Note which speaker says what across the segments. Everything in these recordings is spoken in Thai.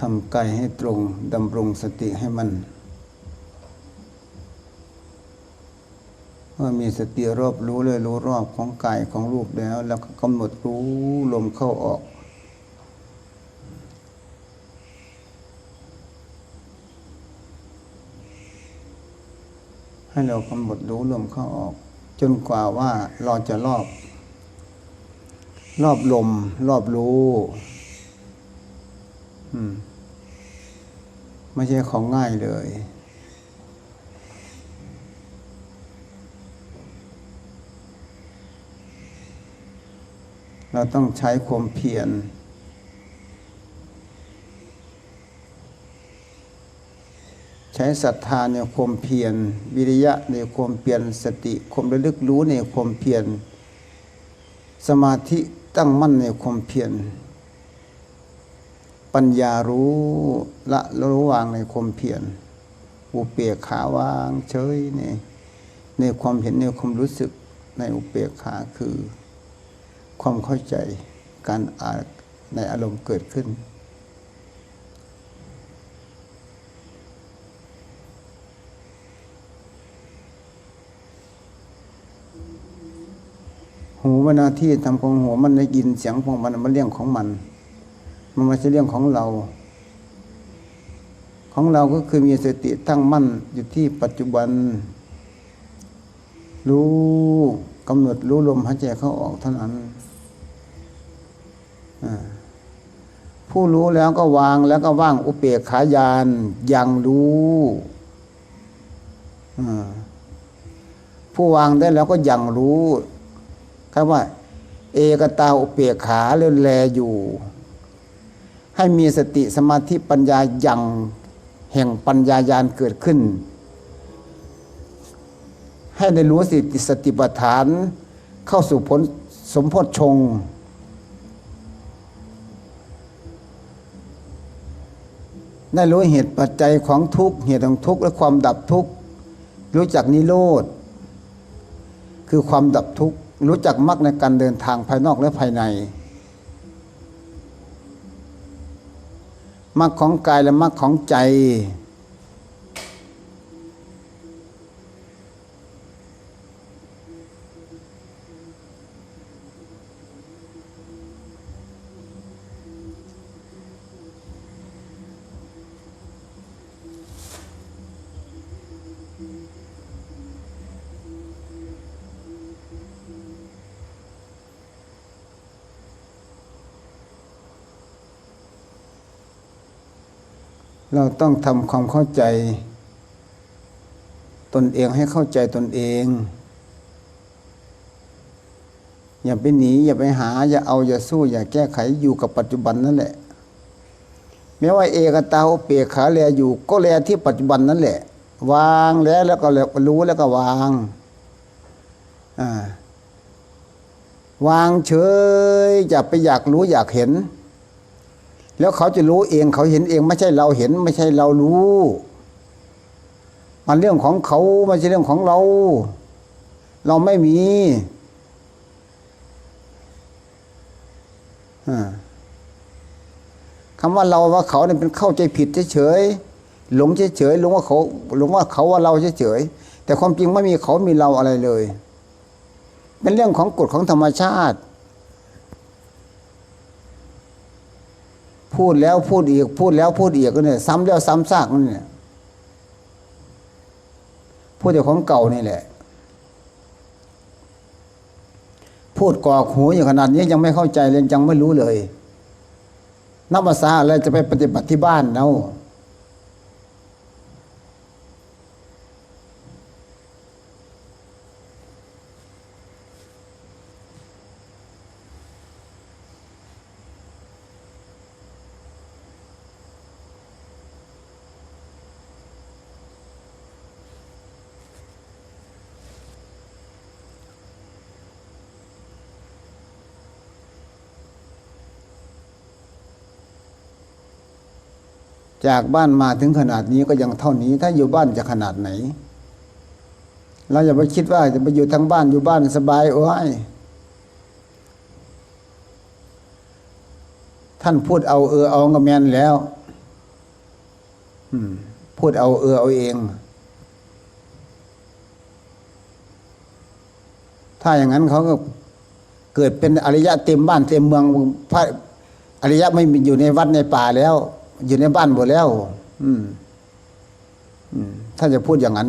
Speaker 1: ทำกายให้ตรงดำรงสติให้มันเมื่อมีสติรอบรู้เลยรู้รอบของกายของรูปแล้ว แล้วก็กำหนดรู้ลมเข้าออก ให้เรากำหนดรู้ลมเข้าออก จนกว่าว่าเราจะรอบ รอบลม รอบรู้ อืม ไม่ใช่ของง่ายเลย เราต้องใช้ความเพียรใช้ศรัทธาในความเพียรวิริยะในความเพียรสติความระลึกรู้ในความเพียรสมาธิตั้งมั่นในความเพียร ปัญญารู้ละรู้วางในความเพียรอุเปกขาวางเฉยในในความเห็นในความรู้สึกในอุเปกขาคือ ความเข้าใจการอ่านในอารมณ์เกิดขึ้น หูมันหน้าที่ทำของหูมันได้ยินเสียงของมันมันเรื่องของมัน มันไม่ใช่เรื่องของเรา ของเราก็คือมีสติตั้งมั่นอยู่ที่ปัจจุบัน รู้กำหนดรู้ลมหายใจเข้าออกเท่านั้นผู้รู้แล้วก็วางแล้วก็ว่างอุเปกขายานยังรู้ผู้วางได้แล้วก็ยังรู้คำว่า เอกตาอุเปกขาเลื่อนแลอยู่ ให้มีสติสมาธิปัญญาอย่างแห่งปัญญายานเกิดขึ้น ให้ได้รู้สิสติปัฏฐานเข้าสู่ผลสมโพธิชงค์ได้รู้เหตุปัจจัยของทุกเหตุของทุกและความดับทุกรู้จักนิโรธคือความดับทุกรู้จักมรรคในการเดินทางภายนอกและภายใน มรรคของกายและมรรคของใจ เราต้องทำความเข้าใจ ตนเองให้เข้าใจตนเอง อย่าไปหนี อย่าไปหา อย่าเอา อย่าสู้ อย่าแก้ไขอยู่กับปัจจุบันนั่นแหละแม้ว่าเอกตาโอเปกขาแลอยู่ ก็แลที่ปัจจุบันนั่นแหละ วางแล้วแล้วก็รู้แล้วก็วางอ่าวางเฉยอย่าไปอยากรู้อยากเห็น แล้วเขาจะรู้เองเขาเห็นเองไม่ใช่เราเห็น ไม่ใช่เรารู้ มันเรื่องของเขาไม่ใช่เรื่องของเรา เราไม่มีอคำว่าเราว่าเขาเนี่ยเป็นเข้าใจผิดเฉยๆหลงเฉยๆหลงว่าเขาหลงว่าเขาว่าเราเฉยๆแต่ความจริงไม่มีเขามีเราอะไรเลย เป็นเรื่องของกฎของธรรมชาติ พูดแล้วพูดอีก พูดแล้วพูดอีกก็เนี่ยซ้ำแล้วซ้ำซากนั่นเนี่ยพูดแต่ของเก่านี่แหละ พูดกอกหูอย่างขนาดนี้ยังไม่เข้าใจเลยยังไม่รู้เลยนับภาษาอะไรจะไปปฏิบัติที่บ้านเนาะ จากบ้านมาถึงขนาดนี้ก็ยังเท่านี้ ถ้าอยู่บ้านจะขนาดไหน เราอย่าไปคิดว่าจะไปอยู่ทั้งบ้านอยู่บ้านสบายโอ้ยท่านพูดเอาเออเอากระแมนแล้วพูดเอาเออเอาเอง ถ้าอย่างนั้นเขาก็เกิดเป็นอริยะเต็มบ้านเต็มเมืองพระอริยะไม่มีอยู่ในวัดในป่าแล้ว อยู่ในบ้านหมดแล้ว อืมถ้าจะพูดอย่างนั้น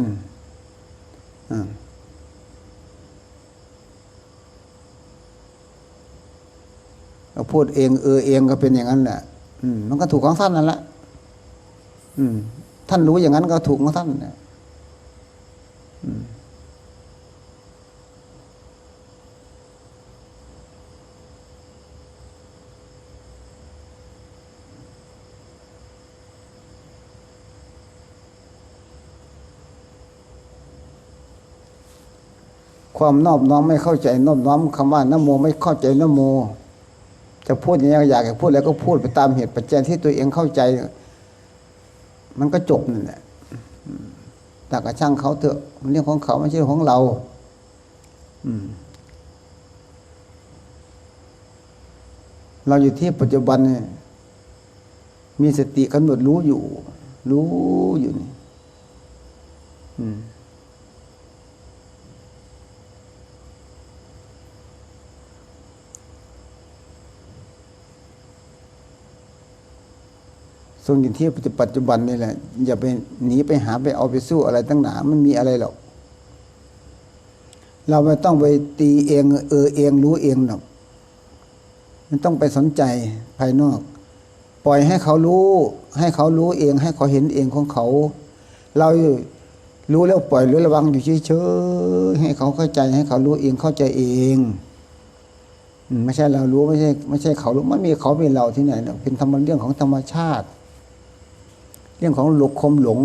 Speaker 1: เราพูดเองเออเองก็เป็นอย่างนั้นแหละมันก็ถูกของท่านนั่นแหละท่านรู้อย่างนั้นก็ถูกของท่านนะ ความนอบน้อมไม่เข้าใจนอบน้อมคำว่านโมไม่เข้าใจนโม จะพูดอย่างนี้อยากจะพูดแล้วก็พูดไปตามเหตุปัจจัยที่ตัวเองเข้าใจ มันก็จบนั่นแหละแต่กระช่างเขาเถอะมันเรื่องของเขาไม่ใช่เรื่องของเรา อืมเราอยู่ที่ปัจจุบันเนี่ยมีสติกำหนดรู้อยู่ รู้อยู่นี่ อืม ทรงอยู่ที่ปัจจุบันนี่แหละ อย่าไปหนีไปหาไปเอาไปสู้อะไรตั้งหนามันมีอะไรหรอก เราไม่ต้องไปตีเองเออเองรู้เองหรอกมันต้องไปสนใจภายนอก ปล่อยให้เขารู้ ให้เขารู้เอง ให้เขาเห็นเองของเขา เรารู้แล้วปล่อยหรือระวังอยู่เฉยๆให้เขาเข้าใจให้เขารู้เองเข้าใจเองไม่ใช่เรารู้ไม่ใช่ไม่ใช่เขารู้มันมีเขามีเราที่ไหนเนอะเป็นธรรมเรื่องของธรรมชาติ เรื่องของหลกคมหลง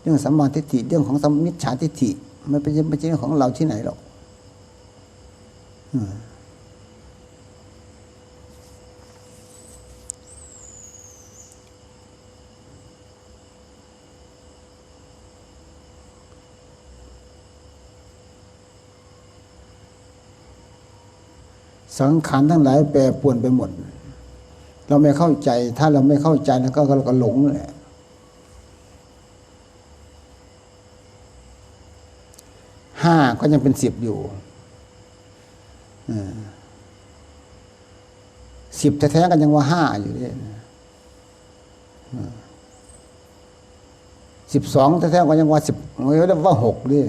Speaker 1: เรื่องสัมมาทิฏฐิเรื่องของสัมมิจฉาทิฏฐิไม่เป็นไม่ใช่เรื่องของเราที่ไหนหรอกสังขารทั้งหลายแปรปรวนไปหมด เราไม่เข้าใจ ถ้าเราไม่เข้าใจแล้วก็เราก็หลงแหละห้าก็ยังเป็นสิบอยู่สิบแท้ๆกันยังว่าห้าอยู่เนี่ยสิบสองแท้ๆก็ยังว่าสิบเรียกว่าหกด้วย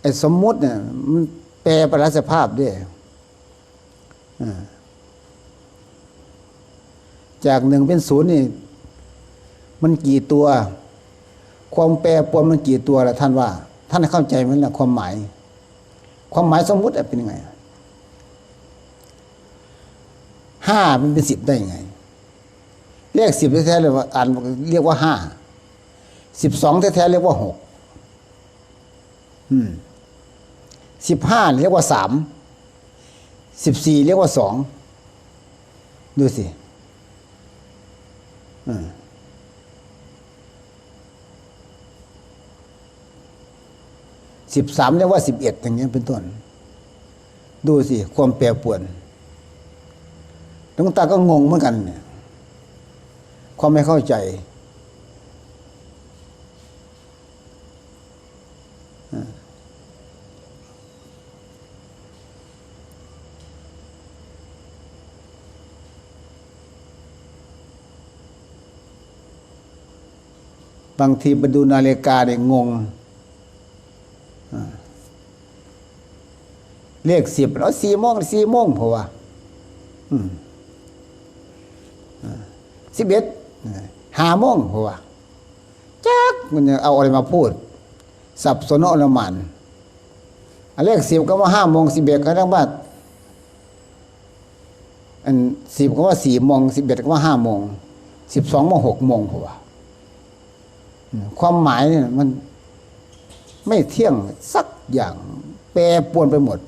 Speaker 1: ไอ้สมมุติเนี่ยมันแปลประสภาพด้วย จากหนึ่งเป็นศูนย์นี่ มันกี่ตัว ความแปรปรวนมันกี่ตัวละท่านว่า ท่านเข้าใจไหมล่ะความหมาย ความหมายสมมุติเป็นยังไงห้ามันเป็นสิบได้ยังไงเลขสิบแท้ๆเลยว่าอ่านเรียกว่าห้าสิบสองแท้ๆเรียกว่าหกสิบห้าเรียกว่าสาม สิบสี่เรียกว่าสอง ดูสิสิบสามเรียกว่าสิบเอ็ดอย่างเงี้ยเป็นต้น ดูสิ ความแปรปวนหลวงตาก็งงเหมือนกันเนี่ยความไม่เข้าใจ บางทีไปดูนาฬิกาเนี่ยงงเลขสิบแล้วสี่โมงสี่โมงเพราะว่าสิบเอ็ดห้าโมงเพราะว่าจักมันจะเอาอะไรมาพูด สับสนอลมันเลขสิบก็ว่าห้าโมงสิบเอ็ดก็ต้องว่าอันสิบก็ว่าสี่โมงสิบเอ็ดก็ว่าห้าโมงสิบสองโมงหกโมงเพราะว่า ความหมายเนี่ยมันไม่เที่ยงสักอย่างแปรปวนไปหมด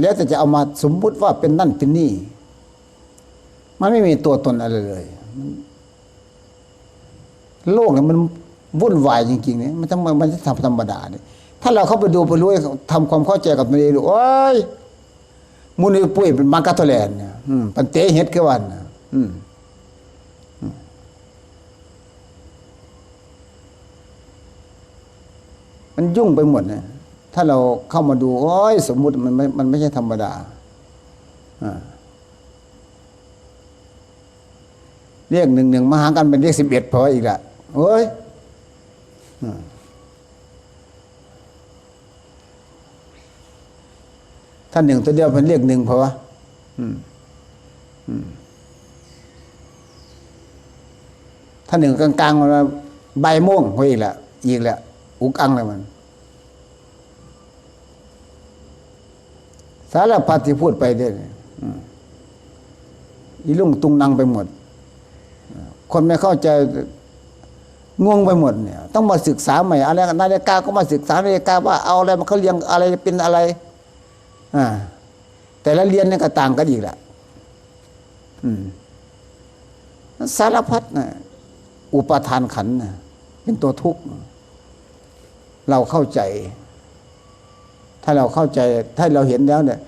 Speaker 1: แล้วแต่จะเอามาสมมุติว่าเป็นนั่นเป็นนี่ มันไม่มีตัวตนอะไรเลย โลกเนี่ยมันวุ่นวายจริงๆเนี่ยมันจะมันจะทำธรรมดาเนี่ยถ้าเราเข้าไปดูไปรู้ทำความเข้าใจกับตัวเองดูโอ้ยมุนีปุ้ยเป็นมังกะโทแลนเนี่ยปันเตเฮ็ดคือวันอืม มันยุ่งไปหมดนะถ้าเราเข้ามาดูโอ้ยสมมุติมันไม่มันไม่ใช่ธรรมดาเรียกหนึ่งหนึ่งมาหากันเป็นเรียกสิบเอ็ดพออีกละโอ้ยอถ้าหนึ่งตัวเดียวเป็นเรียกหนึ่งพอวะอืมอืมถ้าหนึ่งกลางๆมันใบายโม่วงพออีกละอีกละ อุกอังเลยมัน สารพัดที่พูดไปเด้เนี่ยอืมอีลุงตุงนังไปหมด คนไม่เข้าใจงงไปหมดเนี่ย ต้องมาศึกษาใหม่อะไรนาฬิกาก็มาศึกษานาฬิกาว่าเอาอะไรมาเขาเรียงอะไรเป็นอะไร อ่า แต่ละเรียนเนี่ยก็ต่างกันอีกแหละอืมสารพัดนะอุปทานขันนะเป็นตัวทุกข์ เราเข้าใจ ถ้าเราเข้าใจ ถ้าเราเห็นแล้วเนี่ย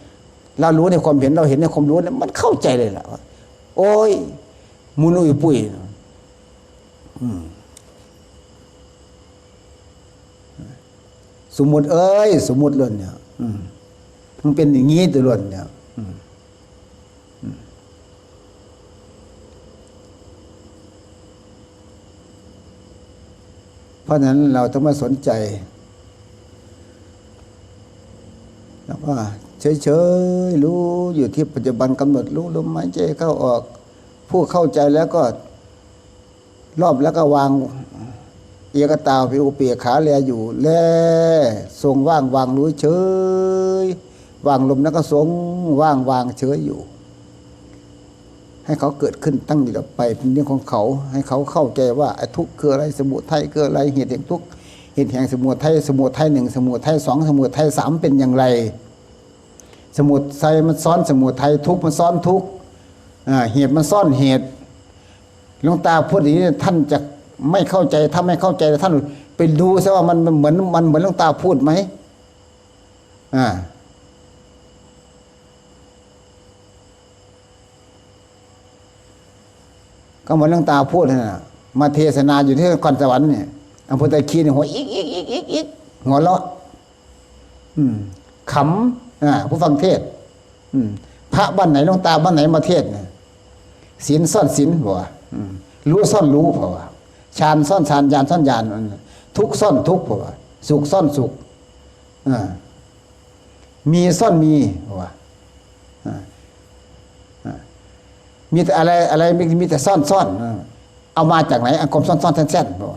Speaker 1: เรารู้ในความเห็นเราเห็นในความรู้เนี่ยมันเข้าใจเลยล่ะโอ้ยมุนุยปุ้ยสมมติเอ้ย สมมติเรื่องเนี่ยมันเป็นอย่างนี้ตัวเรื่องเนี่ยอืมอืม เพราะฉะนั้นเราต้องมาสนใจ แล้วว่าเฉยๆรู้อยู่ที่ปัจจุบันกำหนดรู้ลมหายใจเข้าออก ผู้เข้าใจแล้วก็รอบแล้วก็วาง เอกตาวผิวเปียขาแลอยู่ แลทรงว่างวางรู้เฉย วางลมแล้วก็ทรงว่างวางเฉยอยู่ ให้เขาเกิดขึ้นตั้งอยู่ดับไปเป็นเรื่องของเขา ให้เขาเข้าใจว่าไอ้ทุกข์คืออะไรสมุทัยคืออะไรเหตุแห่งทุกข์เหตุแห่งสมุทัยสมุทัยหนึ่งสมุทัยสองสมุทัยสามเป็นอย่างไร สมุทัยมันซ้อนสมุทัยทุกข์มันซ้อนทุกข์เหตุมันซ่อนเหตุหลวงตาพูดอย่างนี้ท่านจะไม่เข้าใจถ้าไม่เข้าใจท่านไปดูซะว่ามันเหมือนมันเหมือนหลวงตาพูดไหมอ่า ก็เหมือนหลวงตาพูดนะมาเทศนาอยู่ที่นครสวรรค์เนี่ยอำเภอตะคีนหัวอีกอีกอีกอีกอีกหัวเราะขำอ่าผู้ฟังเทศพระบ้านไหนหลวงตาบ้านไหนมาเทศเนี่ยศีลซ่อนศีลบอกว่ารู้ซ่อนรู้เพราะว่าฌานซ่อนฌานญาณซ่อนญาณทุกซ่อนทุกข์เพราะว่าสุขซ่อนสุขอ่ามีซ่อนมีเพราะว่า มีแต่อะไรอะไรมีมีแต่ซ่อนซ่อนเอามาจากไหนอากมซ่อนซ่อนแท่นแท่นบอก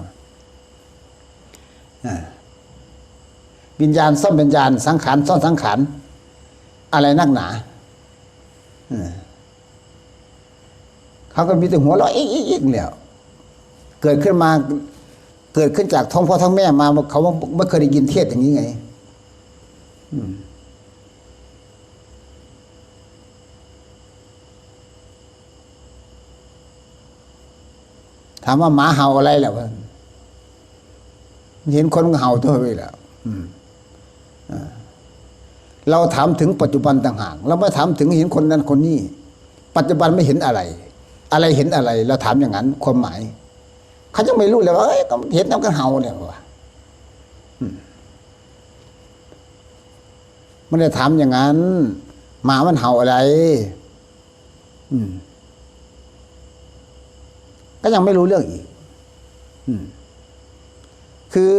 Speaker 1: วิญญาณซ่อนวิญญาณสังขารซ่อนสังขารอะไรนักหนาอ่าเขาก็มีแต่หัวเราะอีกอีกอีกแล้วเกิดขึ้นมา เกิดขึ้นจากท้องพ่อท้องแม่มาเขาไม่เคยได้ยินเทศอย่างนี้ไง อืมามว่าหมาเห่าอะไรแหละวเห็นคนเห่าตัวไปแล้วเราถามถึงปัจจุบันต่างหากเราไม่ถามถึงเห็นคนนั้นคนนี้ ปัจจุบันไม่เห็นอะไร อะไรเห็นอะไร เราถามอย่างนั้น ความหมาย เขาจะไม่รู้เลยว่าเอ้ยก็เห็นน้ำกันเห่าเนี่ยวะอืมไม่ได้ถามอย่างนั้น หมามันเห่าอะไร อืม ก็ยังไม่รู้เรื่องอีกคือ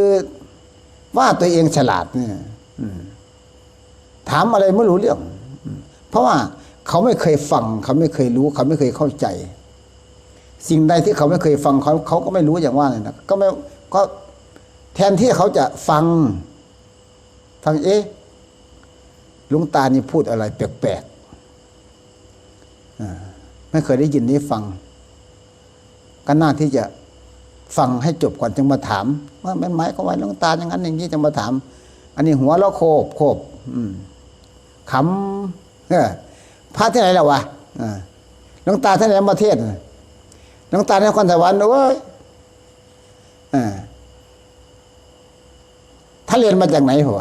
Speaker 1: ว่าตัวเองฉลาดเนี่ยถามอะไรไม่รู้เรื่อง เพราะว่าเขาไม่เคยฟัง เขาไม่เคยรู้ เขาไม่เคยเข้าใจ สิ่งใดที่เขาไม่เคยฟังเขาเขาก็ไม่รู้อย่างว่าเนี่ยนะก็ไม่ก็แทนที่เขาจะฟังฟังเอ๊ะลุงตานี่พูดอะไรแปลกๆไม่เคยได้ยินได้ฟัง ก็น่าที่จะฟังให้จบก่อนจึงมาถาม ว่ามันหมายความว่าหลงตาอย่างนั้นอย่างนี้จะมาถาม อันนี้หัวเราะโคบโคบขำเออพระที่ไหนแล้ววะหลวงตาที่ไหนมาเทศหลวงตาในครสวรรค์โอ้ยอ่าถ้าเรียนมาจากไหนหัว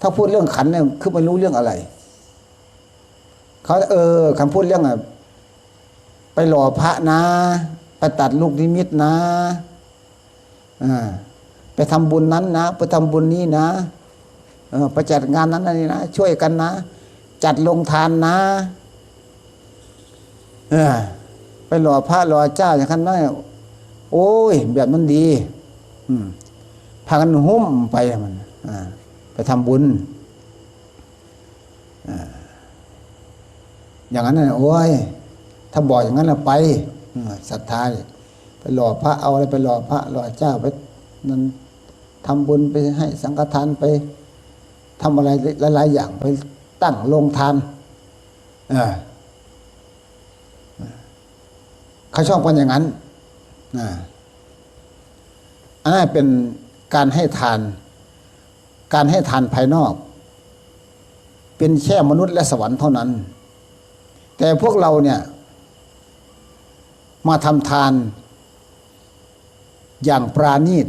Speaker 1: ถ้าพูดเรื่องขันเนี่ยคือไม่รู้เรื่องอะไรเขาเออคำพูดเรื่องอะ ไปหล่อพระนะ ไปตัดลูกนิมิตนะอ่าไปทำบุญนั้นนะไปทำบุญนี้นะเออไปจัดงานนั้นนี่นะ ช่วยกันนะ จัดลงทานนะเออไปหล่อพระหล่อเจ้าอย่างนั้นนะโอ้ย แบบนั้นดีอืมพากันหุ้มไปมันอ่าไปทำบุญอ่าอย่างนั้นนะโอ้ย ถ้าบอกอย่างนั้นนะไปศรัทธายไปหล่อพระเอาอะไรไปหล่อพระหล่อเจ้าไปนั้นทำบุญไปให้สังฆทานไปทำอะไรหลายๆอย่างไปตั้งโรงทานเขาชอบกันอย่างนั้นอันนั้นเป็นการให้ทาน การให้ทานภายนอก เป็นแค่มนุษย์และสวรรค์เท่านั้น แต่พวกเราเนี่ย มาทำทาน อย่างปราณีต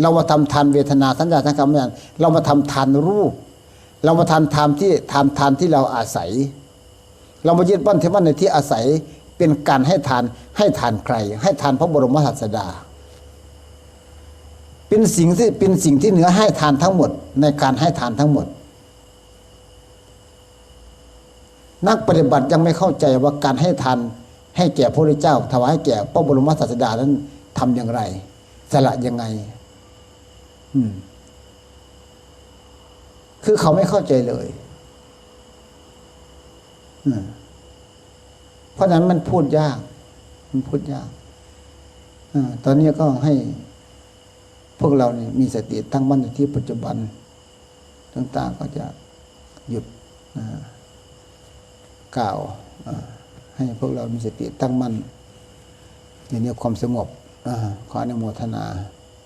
Speaker 1: เรามาทำทานเวทนาสัญญาสังขารวิญญาณเรามาทำทานรูป เรามาทานทานที่ทำทานที่เราอาศัย เรามายึดบ้านเทวันในที่อาศัยเป็นการให้ทานให้ทานใคร ให้ทานพระบรมศาสดา เป็นสิ่งที่เป็นสิ่งที่เหนือให้ทานทั้งหมด ในการให้ทานทั้งหมดนักปฏิบัติยังไม่เข้าใจว่าการให้ทาน ให้แก่พระพุทธเจ้า ถวายแก่พระบรมศาสดานั้นทำอย่างไร สละยังไง อืม คือเขาไม่เข้าใจเลยอืเพราะฉะนั้นมันพูดยาก มันพูดยากอตอนนี้ก็ให้พวกเราเนี่ยมีสติตั้งมั่นอยู่ที่ปัจจุบันต่างๆก็จะหยุดกล่าวอ่า ให้พวกเรามีสติตั้งมั่นอยู่ในความสงบขออนุโมทนา